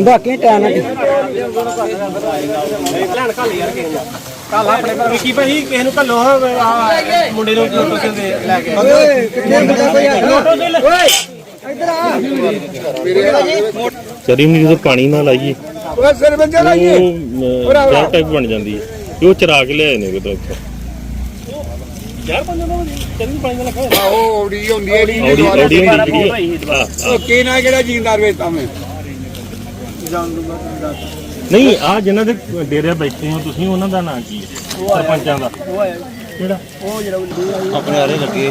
ਬਾਕੀ ਟਾਈਮ ਨਾਲ ਲੈਣ ਕੱਲ ਯਾਰ ਨੂੰ ਕੱਲ ਆਪਣੇ ਵਿੱਕੀ ਭਾਈ ਕਿਸੇ ਨੂੰ ਕੱਲੋ ਮੁੰਡੇ ਨੂੰ ਮੋਟਰਸਾਈਕਲ ਦੇ ਲੈ। ਕੇ ਚਰੀ ਨੂੰ ਜਦੋਂ ਪਾਣੀ ਨਾਲ ਆਈਏ ਓਏ ਸਿਰ ਵਿੱਚ ਲਾਈਏ। ਉਹ ਚਾਹ ਟਾਈਪ ਬਣ ਜਾਂਦੀ ਹੈ। ਤੇ ਉਹ ਚਰਾ ਕੇ ਲਿਆਏ ਨੇ ਕਿਤੇ ਉੱਥੋਂ। ਯਾਰ ਪੰਜ ਨੂੰ ਚੰਗੀ ਪਾਣੀ ਨਾਲ ਖਾਓ ਆਹੋ ਔੜੀ ਹੁੰਦੀ ਹੈ ਨੀ ਔੜੀ ਔੜੀ ਹੁੰਦੀ ਜਿਹੜੀ ਆ। ਹਾਂ, ਹਾਂ। ਉਹ ਕੀ ਨਾ ਕਿਹੜਾ ਜੀਂਦਾਰ ਵੇਚਦਾ ਮੈਂ ਨਹੀਂ ਆ ਜਿਨ੍ਹਾਂ ਦੇ ਡੇਰੇ ਬੈਠੇ ਹੋ ਤੁਸੀਂ ਉਹਨਾਂ ਦਾ ਨਾਂ ਕੀ ਹੈ? ਸਰਪੰਚਾਂ ਦਾ। ਕਿਹੜਾ? ਆਪਣੇ ਆਰੇ ਲੱਗੇ।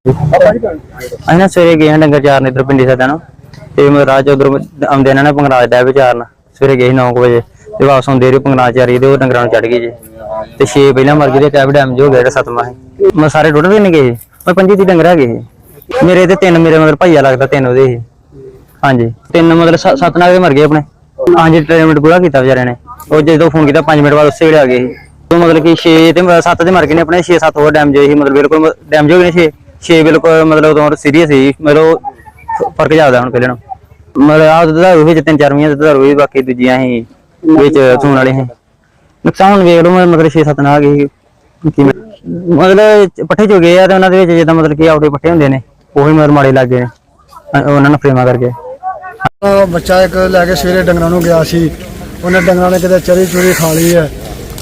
ਅਸੀਂ ਨਾ ਸਵੇਰੇ ਗਏ ਹਾਂ ਡੰਗਰ ਚਾਰਨ ਇਧਰ ਪਿੰਡੀ ਸਾਡਾ ਨੂੰ। ਤੇ ਮੈਂ ਰਾਜ ਉਧਰ ਆਉਂਦੇ ਇਹਨਾਂ ਨੇ ਪੰਗਰਾਜ ਦਾ ਵਿਚਾਰਨ ਸਵੇਰੇ ਗਏ 9 ਵਜੇ ਤੇ ਵਾਪਸ ਆਉਂਦੇ ਰਹੇ ਪੰਗਰਾਜ ਚਾਰੀ ਤੇ ਉਹ ਡੰਗਰਾਂ ਨੂੰ ਚੜ ਗਏ ਜੀ। ਤੇ 6 ਪਹਿਲਾਂ ਮਰ ਗਏ ਤੇ ਕੈਬ ਡੈਮ ਜੋ ਹੋ ਗਿਆ ਜਿਹੜਾ ਸਤਵਾਂ ਹੈ ਮੈਂ ਸਾਰੇ ਟੁੱਟ ਨਹੀਂ ਗਏ ਪਰ ਪੰਜੀ ਦੀ ਡੰਗਰ ਹੈਗੇ ਸੀ। ਮੇਰੇ ਤੇ ਤਿੰਨ, ਮੇਰੇ ਮਤਲਬ ਭਾਈਆ ਲੱਗਦਾ ਤਿੰਨ ਉਹਦੇ ਸੀ ਹਾਂਜੀ, ਤਿੰਨ ਮਤਲਬ ਸ- ਸੱਤ ਨਾਲ ਦੇ ਮਰ ਗਏ ਆਪਣੇ। ਹਾਂਜੀ ਟ੍ਰੀਟਮੈਂਟ ਪੂਰਾ ਕੀਤਾ ਵਿਚਾਰਿਆਂ ਨੇ। ਉਹ ਜਦੋਂ ਫੋਨ ਕੀਤਾ 5 ਮਿੰਟ ਬਾਅਦ ਉਸੇ ਵੇਲੇ ਆ ਗਏ ਸੀ ਉਹ ਮਤਲਬ ਕਿ 6 ਤੇ 7 ਤੇ ਮਰ ਗਏ ਨੇ ਆਪਣੇ 6 7 ਹੋਰ ਡੈਮੇਜ ਹੋਏ ਸੀ, ਮਤਲਬ ਬਿਲਕੁਲ ਡੈਮੇਜ ਹੋ ਗਏ ਨੇ 6 6 ਬਿਲਕੁਲ ਮਤਲਬ ਉਦੋਂ ਸੀਰੀਅਸ ਸੀ, ਮਤਲਬ ਫ- ਫ਼ਰਕ ਜ਼ਿਆਦਾ ਹੁਣ ਪਹਿਲੇ ਨਾਲੋਂ ਮਤਲਬ ਆਹ ਦੁੱਧ ਵਿੱਚ ਤਿੰਨ, ਚਾਰ ਮਹੀਨੇ ਦਾ ਦੁੱਧ ਬਾਕੀ ਦੂਜੀਆਂ ਸੀ, ਵਿੱਚ ਸੂਣ ਵਾਲੇ ਸੀ। ਨੁਕਸਾਨ ਵੇਖ ਲਓ ਮਤਲਬ 6 7 ਨਾਲ ਆ ਗਏ ਸੀ। ਕਿਵੇਂ ਮਤਲਬ ਪੱਠੇ ਜੋ ਗਏ ਆ ਤੇ ਉਹਨਾਂ ਦੇ ਵਿੱਚ ਜਿੱਦਾਂ ਮਤਲਬ ਕਿ ਆਉਟੇ ਪੱਠੇ ਹੁੰਦੇ ਨੇ, ਉਹੀ ਮਤਲਬ ਮਾੜੇ ਲੱਗ ਗਏ ਨੇ। ਅ- ਉਹਨਾਂ ਨੂੰ ਫਰੇਮਾ ਕਰਕੇ। ਉਹ ਬੱਚਾ ਇੱਕ ਲੈ ਕੇ ਸਵੇਰੇ ਡੰਗਰਾਂ ਨੂੰ ਗਿਆ ਸੀ। ਉਹਨੇ ਡੰਗਰਾਂ ਨੇ ਕਿਤੇ ਚਰੀ ਚੁਰੀ ਖਾ ਲਈ ਹੈ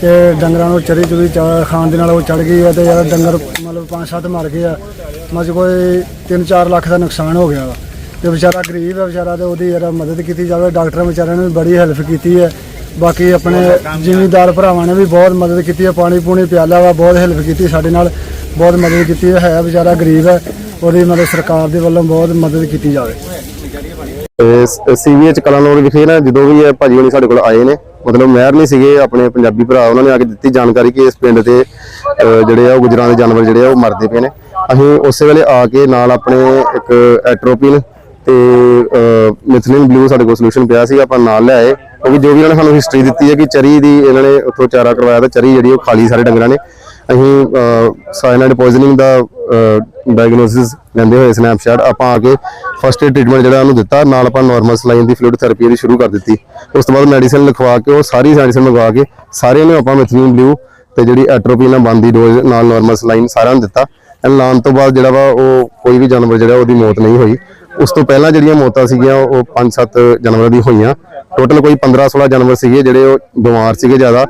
ਤੇ ਡੰਗਰਾਂ ਨੂੰ ਚਰੀ ਚੁਰੀ ਚਾ- ਖਾਣ ਦੇ ਨਾਲ ਉਹ ਚੜ ਗਈ ਹੈ ਤੇ ਯਾਰ ਡੰਗਰ ਮਤਲਬ ਪੰਜ ਸੱਤ ਮਰ ਗਏ ਆ ਮਤਲਬ ਕੋਈ 3-4 ਲੱਖ ਦਾ ਨੁਕਸਾਨ ਹੋ ਗਿਆ ਵਾ। ਤੇ ਵਿਚਾਰਾ ਗਰੀਬ ਹੈ ਵਿਚਾਰਾ ਤੇ ਉਹਦੀ ਯਾਰ ਮਦਦ ਕੀਤੀ ਜਾਵੇ, ਡਾਕਟਰਾਂ ਵਿਚਾਰਿਆਂ ਨੇ ਵੀ ਬੜੀ ਹੈਲਪ ਕੀਤੀ ਹੈ। ਬਾਕੀ ਆਪਣੇ ਜ਼ਿਮੀਂਦਾਰ ਭਰਾਵਾਂ ਨੇ ਵੀ ਬਹੁਤ ਮਦਦ ਕੀਤੀ ਹੈ, ਪਾਣੀ ਪੂਣੀ ਪਿਆਲਾ ਵਾ, ਬਹੁਤ ਹੈਲਪ ਕੀਤੀ ਸਾਡੇ ਨਾਲ, ਬਹੁਤ ਮਦਦ ਕੀਤੀ ਹੈ ਹੈ ਵਿਚਾਰਾ ਗਰੀਬ ਹੈ, ਉਹਦੀ ਮਦਦ ਸਰਕਾਰ ਦੇ ਵੱਲੋਂ ਬਹੁਤ ਮਦਦ ਕੀਤੀ ਜਾਵੇ। ਸੀਵੀਐਚ ਕਲਾਨੌਰ ਵਿਖੇ ਨਾ, ਜਦੋਂ ਵੀ ਇਹ ਭਾਜੀ ਹੋਣੀ ਸਾਡੇ ਕੋਲ ਆਏ ਨੇ, ਮਤਲਬ ਮਹਿਰ ਨਹੀਂ ਸੀਗੇ, ਆਪਣੇ ਪੰਜਾਬੀ ਭਰਾ, ਉਹਨਾਂ ਨੇ ਆ ਕੇ ਦਿੱਤੀ ਜਾਣਕਾਰੀ ਕਿ ਇਸ ਪਿੰਡ ਤੇ ਜਿਹੜੇ ਆ ਉਹ ਗੁਜਰਾਂ ਦੇ ਜਾਨਵਰ ਜਿਹੜੇ ਆ, ਉਹ ਮਰਦੇ ਪਏ ਨੇ। ਅਸੀਂ ਉਸੇ ਵੇਲੇ ਆ ਕੇ ਨਾਲ ਆਪਣੇ ਇੱਕ ਐਟਰੋਪਿਨ ਤੇ ਮਿਥਲਿਨ ਬਲੂ ਸਾਡੇ ਕੋਲ ਸੋਲੂਸ਼ਨ ਪਿਆ ਸੀ, ਆਪਾਂ ਨਾਲ ਲਿਆਏ ਕਿਉਂਕਿ ਜੋ ਵੀ ਇਹਨਾਂ ਨੇ ਸਾਨੂੰ ਹਿਸਟਰੀ ਦਿੱਤੀ ਹੈ ਕਿ ਚਰੀ ਦੀ ਇਹਨਾਂ ਨੇ ਉੱਥੋਂ ਚਾਰਾ ਕਰਵਾਇਆ ਤਾਂ ਚਰੀ ਜਿਹੜੀ ਉਹ ਖਾਲੀ ਸਾਰੇ ਡੰਗਰਾਂ ਨੇ। ਅਸੀਂ ਸਾਇਨਾਈਡ ਪੋਇਜ਼ਨਿੰਗ ਦਾ ਡਾਇਗਨੋਸਿਸ ਲੈਂਦੇ ਹੋਏ ਸਨੈਪਸ਼ਾਟ ਆਪਾਂ ਆ ਕੇ ਫਸਟ ਏਡ ਟ੍ਰੀਟਮੈਂਟ ਜਿਹੜਾ ਉਹਨੂੰ ਦਿੱਤਾ, ਨਾਲ ਆਪਾਂ ਨਾਰਮਲ ਸਲਾਈਨ ਦੀ ਫਲੂਇਡ ਥੈਰੇਪੀ ਇਹਦੀ ਸ਼ੁਰੂ ਕਰ ਦਿੱਤੀ। ਉਸ ਤੋਂ ਬਾਅਦ ਮੈਡੀਸਿਨ ਲਿਖਵਾ ਕੇ ਉਹ ਸਾਰੀ ਮੈਡੀਸਿਨ ਮੰਗਵਾ ਕੇ ਸਾਰਿਆਂ ਨੂੰ ਆਪਾਂ ਮਿਥਲੀਨ ਬਲੂ ਤੇ ਜਿਹੜੀ ਐਟਰੋਪੀ ਨਾਲ ਬੰਦੀ ਡੋਜ਼ ਨਾਲ ਨਾਰਮਲ ਸਲਾਈਨ ਸਾਰਿਆਂ ਨੂੰ ਦਿੱਤਾ। ਇਹ ਲਾਉਣ ਤੋਂ ਬਾਅਦ ਜਿਹੜਾ ਵਾ ਉਹ ਕੋਈ ਵੀ ਜਾਨਵਰ ਜਿਹੜਾ ਉਹਦੀ ਮੌਤ ਨਹੀਂ ਹੋਈ। ਉਸ ਤੋਂ ਪਹਿਲਾਂ ਜਿਹੜੀਆਂ ਮੌਤਾਂ ਸੀਗੀਆਂ, ਉਹ 5-7 ਜਾਨਵਰਾਂ ਦੀ ਹੋਈਆਂ। ਟੋਟਲ ਕੋਈ 15-16 ਜਾਨਵਰ ਸੀਗੇ ਜਿਹੜੇ ਉਹ ਬਿਮਾਰ ਸੀਗੇ ਜ਼ਿਆਦਾ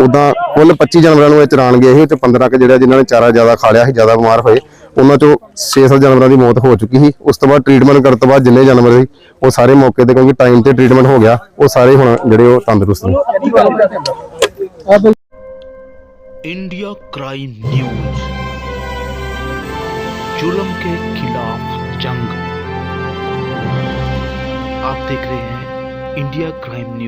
ਉਦਾਂ ਕੁੱਲ 25 ਜਾਨਵਰਾਂ ਨੂੰ ਇਹ ਚਰਾਣ ਗਏ ਸੀ ਉਹ ਚ 15 ਕੁ ਜਿਹੜਾ ਜਿਨ੍ਹਾਂ ਨੇ ਚਾਰਾ ਜ਼ਿਆਦਾ ਖਾ ਲਿਆ ਸੀ ਜ਼ਿਆਦਾ ਬਿਮਾਰ ਹੋਏ ਉਹਨਾਂ ਚੋਂ 6-7 ਜਾਨਵਰਾਂ ਦੀ ਮੌਤ ਹੋ ਚੁੱਕੀ ਸੀ ਉਸ ਤੋਂ ਬਾਅਦ ਟ੍ਰੀਟਮੈਂਟ ਕਰਨ ਤੋਂ ਬਾਅਦ ਜਿੰਨੇ ਜਾਨਵਰ ਸੀ ਉਹ ਸਾਰੇ ਮੌਕੇ ਤੇ ਕਿਉਂਕਿ ਟਾਈਮ ਤੇ ਟ੍ਰੀਟਮੈਂਟ ਹੋ ਗਿਆ ਉਹ ਸਾਰੇ ਹੁਣ ਜਿਹੜੇ ਉਹ ਤੰਦਰੁਸਤ ਨੇ इंडिया क्राइम न्यूज जुल्म के खिलाफ जंग आप देख रहे हैं India Crime News.